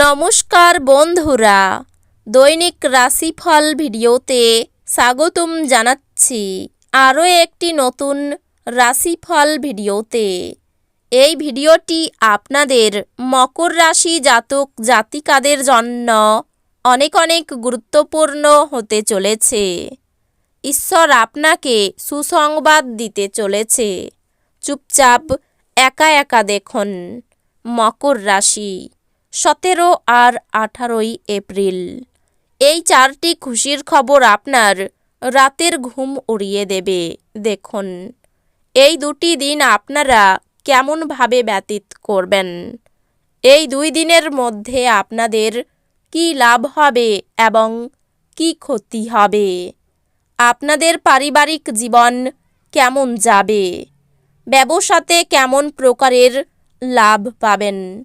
নমস্কার বন্ধুরা। দৈনিক রাশিফল ভিডিওতে স্বাগতম জানাচ্ছি। আরও একটি নতুন রাশিফল ভিডিওতে। এই ভিডিওটি আপনাদের মকর রাশি জাতক জাতিকাদের জন্য অনেক অনেক গুরুত্বপূর্ণ হতে চলেছে। ঈশ্বর আপনাকে সুসংবাদ দিতে চলেছে। চুপচাপ একা একা দেখুন মকর রাশি। সতেরো আর আঠারোই এপ্রিল। এই চারটি খুশির খবর আপনার রাতের ঘুম উড়িয়ে দেবে। দেখুন, এই দুটি দিন আপনারা কেমনভাবে ব্যতীত করবেন? এই দুই দিনের মধ্যে আপনাদের কি লাভ হবে এবং কি ক্ষতি হবে? আপনাদের পারিবারিক জীবন কেমন যাবে? ব্যবসাতে কেমন প্রকারের লাভ পাবেন?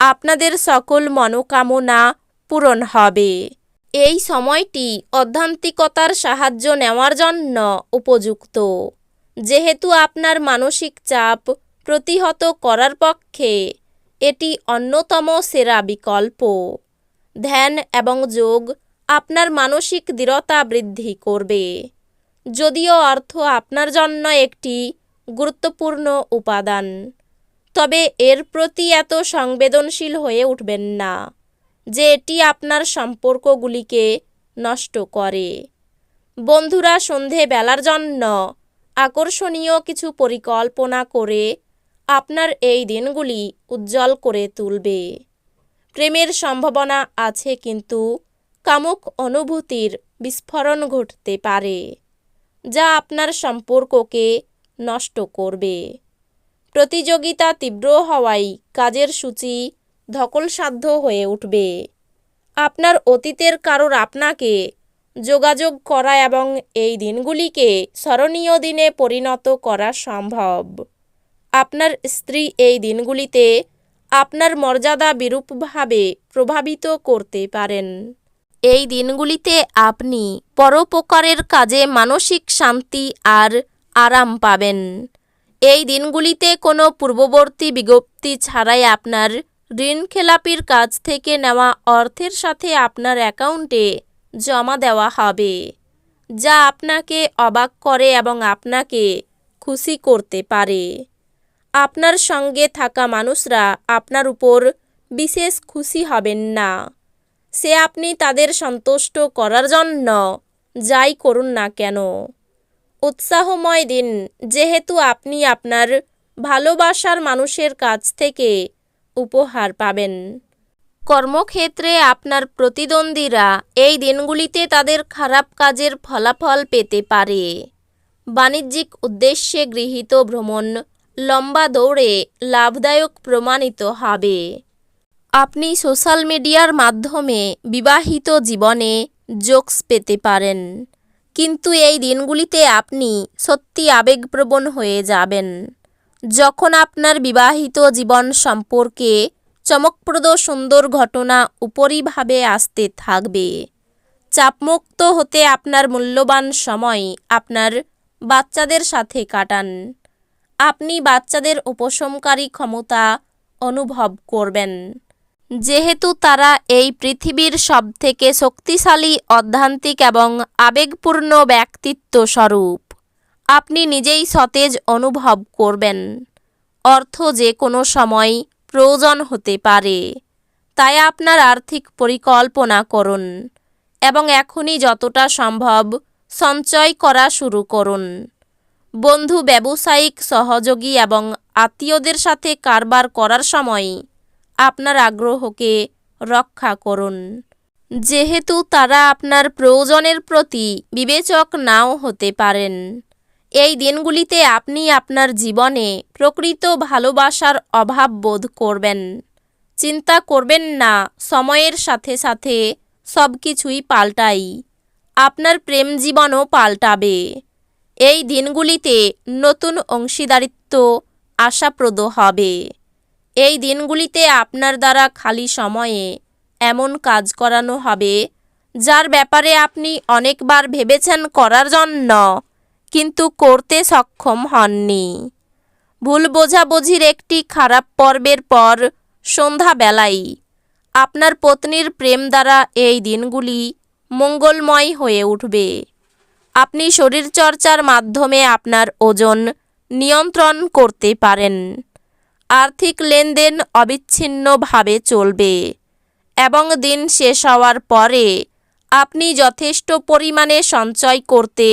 আপনাদের সকল মনোকামনা পূরণ হবে। এই সময়টি অধ্যান্তিকতার সাহায্য নেওয়ার জন্য উপযুক্ত। যেহেতু আপনার মানসিক চাপ প্রতিহত করার পক্ষে এটি অন্যতম সেরা বিকল্প। ধ্যান এবং যোগ আপনার মানসিক দৃঢ়তা বৃদ্ধি করবে। যদিও অর্থ আপনার জন্য একটি গুরুত্বপূর্ণ উপাদান। তবে এর প্রতি এত সংবেদনশীল হয়ে উঠবেন না, যে এটি আপনার সম্পর্কগুলিকে নষ্ট করে। বন্ধুরা সন্ধে বেলার জন্য আকর্ষণীয় কিছু পরিকল্পনা করে আপনার এই দিনগুলি উজ্জ্বল করে তুলবে। প্রেমের সম্ভাবনা আছে কিন্তু কামুক অনুভূতির বিস্ফোরণ ঘটতে পারে, যা আপনার সম্পর্ককে নষ্ট করবে। প্রতিযোগিতা তীব্র হওয়ায় কাজের সূচি ধকলসাধ্য হয়ে উঠবে। আপনার অতীতের কারোর আপনাকে যোগাযোগ করা এবং এই দিনগুলিকে স্মরণীয় দিনে পরিণত করা সম্ভব। আপনার স্ত্রী এই দিনগুলিতে আপনার মর্যাদা বিরূপভাবে প্রভাবিত করতে পারেন। এই দিনগুলিতে আপনি পরোপকারের কাজে মানসিক শান্তি আর আরাম পাবেন। এই দিনগুলিতে কোনো পূর্ববর্তী বিজ্ঞপ্তি ছাড়াই আপনার ঋণ খেলাপির কাছ থেকে নেওয়া অর্থের সাথে আপনার অ্যাকাউন্টে জমা দেওয়া হবে, যা আপনাকে অবাক করে এবং আপনাকে খুশি করতে পারে। আপনার সঙ্গে থাকা মানুষরা আপনার উপর বিশেষ খুশি হবেন না। সে আপনি তাদের সন্তুষ্ট করার জন্য যাই করুন না কেন। উৎসাহময় দিন। যেহেতু আপনি আপনার ভালোবাসার মানুষের কাছ থেকে উপহার পাবেন। কর্মক্ষেত্রে আপনার প্রতিদ্বন্দ্বীরা এই দিনগুলিতে তাদের খারাপ কাজের ফলাফল পেতে পারে। বাণিজ্যিক উদ্দেশ্যে গৃহীত ভ্রমণ লম্বা দৌড়ে লাভদায়ক প্রমাণিত হবে। আপনি সোশ্যাল মিডিয়ার মাধ্যমে বিবাহিত জীবনে জোকস পেতে পারেন। কিন্তু এই দিনগুলিতে আপনি সত্যি আবেগপ্রবণ হয়ে যাবেন। যখন আপনার বিবাহিত জীবন সম্পর্কে চমকপ্রদ সুন্দর ঘটনা উপরিভাবে আসতে থাকবে, চাপমুক্ত হতে আপনার মূল্যবান সময় আপনার বাচ্চাদের সাথে কাটান। আপনি বাচ্চাদের উপশমকারী ক্ষমতা অনুভব করবেন। যেহেতু তারা এই পৃথিবীর সবথেকে শক্তিশালী, অধ্যান্তিক এবং আবেগপূর্ণ ব্যক্তিত্ব স্বরূপ। আপনি নিজেই সতেজ অনুভব করবেন। অর্থ যে কোনো সময় প্রয়োজন হতে পারে। তাই আপনার আর্থিক পরিকল্পনা করুন এবং এখনই যতটা সম্ভব সঞ্চয় করা শুরু করুন। বন্ধু, ব্যবসায়িক, সহযোগী এবং আত্মীয়দের সাথে কারবার করার সময় আপনার আগ্রহকে রক্ষা করুন। যেহেতু তারা আপনার প্রয়োজনের প্রতি বিবেচক নাও হতে পারেন, এই দিনগুলিতে আপনি আপনার জীবনে প্রকৃত ভালোবাসার অভাব বোধ করবেন। চিন্তা করবেন না, সময়ের সাথে সাথে সব কিছুই পাল্টাই, আপনার প্রেম জীবনও পাল্টাবে। এই দিনগুলিতে নতুন অংশীদারিত্ব আশাপ্রদ হবে। এই দিনগুলিতে আপনার দ্বারা খালি সময়ে এমন কাজ করানো হবে, যার ব্যাপারে আপনি অনেকবার ভেবেছেন করার জন্য, কিন্তু করতে সক্ষম হননি। ভুল বোঝাবুঝির একটি খারাপ পর্বের পর সন্ধ্যাবেলায় আপনার পত্নীর প্রেম দ্বারা এই দিনগুলি মঙ্গলময় হয়ে উঠবে। আপনি শরীরচর্চার মাধ্যমে আপনার ওজন নিয়ন্ত্রণ করতে পারেন। আর্থিক লেনদেন অবিচ্ছিন্নভাবে চলবে এবং দিন শেষ হওয়ার পরে আপনি যথেষ্ট পরিমাণে সঞ্চয় করতে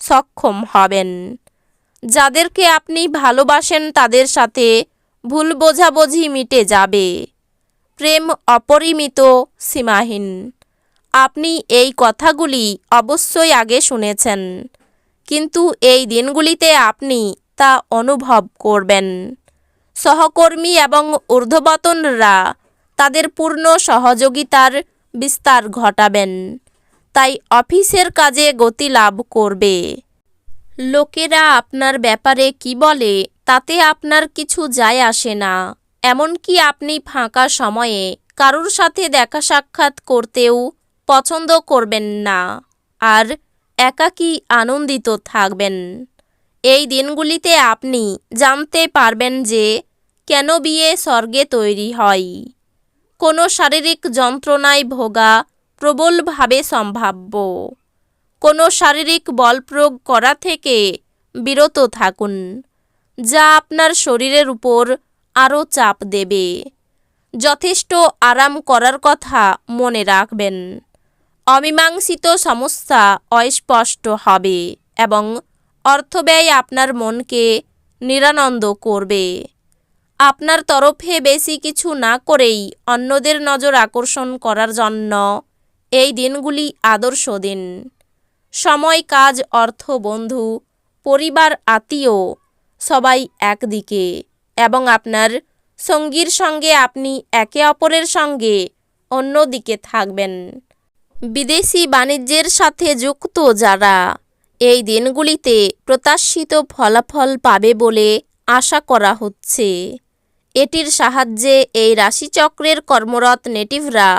সক্ষম হবেন। যাদেরকে আপনি ভালোবাসেন তাদের সাথে ভুল বোঝাবুঝি মিটে যাবে। প্রেম অপরিমিত সীমাহীন। আপনি এই কথাগুলি অবশ্যই আগে শুনেছেন, কিন্তু এই দিনগুলিতে আপনি তা অনুভব করবেন। সহকর্মী এবং ঊর্ধ্ববতনরা তাদের পূর্ণ সহযোগিতার বিস্তার ঘটাবেন। তাই অফিসের কাজে গতি লাভ করবে। লোকেরা আপনার ব্যাপারে কি বলে, তাতে আপনার কিছু যায় আসে না। এমনকি আপনি ফাঁকা সময়ে কারুর সাথে দেখা সাক্ষাৎ করতেও পছন্দ করবেন না আর একাকী আনন্দিত থাকবেন। এই দিনগুলিতে আপনি জানতে পারবেন যে কেন বিয়ে স্বর্গে তৈরি হয়? কোনো শারীরিক যন্ত্রণায় ভোগা প্রবলভাবে সম্ভাব্য। কোনো শারীরিক বল প্রয়োগ করা থেকে বিরত থাকুন, যা আপনার শরীরের উপর আরও চাপ দেবে। যথেষ্ট আরাম করার কথা মনে রাখবেন। অমীমাংসিত সমস্যা অস্পষ্ট হবে এবং অর্থব্যয় আপনার মনকে নিরানন্দ করবে। আপনার তরফে বেশি কিছু না করেই অন্যদের নজর আকর্ষণ করার জন্য এই দিনগুলি আদর্শ দিন। সময়, কাজ, অর্থ, বন্ধু, পরিবার, আত্মীয়, সবাই একদিকে এবং আপনার সঙ্গীর সঙ্গে আপনি একে অপরের সঙ্গে অন্যদিকে থাকবেন। বিদেশি বাণিজ্যের সাথে যুক্ত যারা এই দিনগুলিতে প্রত্যাশিত ফলাফল পাবে বলে আশা করা হচ্ছে। এটির সাহায্যে এই রাশিচক্রের কর্মরত নেটিভরা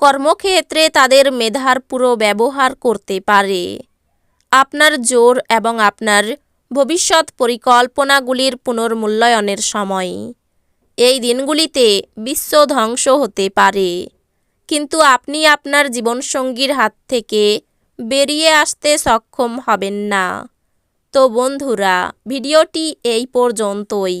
কর্মক্ষেত্রে তাদের মেধার পুরো ব্যবহার করতে পারে। আপনার জোর এবং আপনার ভবিষ্যৎ পরিকল্পনাগুলির পুনর্মূল্যায়নের সময়। এই দিনগুলিতে বিশ্ব ধ্বংস হতে পারে। কিন্তু আপনি আপনার জীবনসঙ্গীর হাত থেকে বেরিয়ে আসতে সক্ষম হবেন না। তো বন্ধুরা, ভিডিওটি এই পর্যন্তই।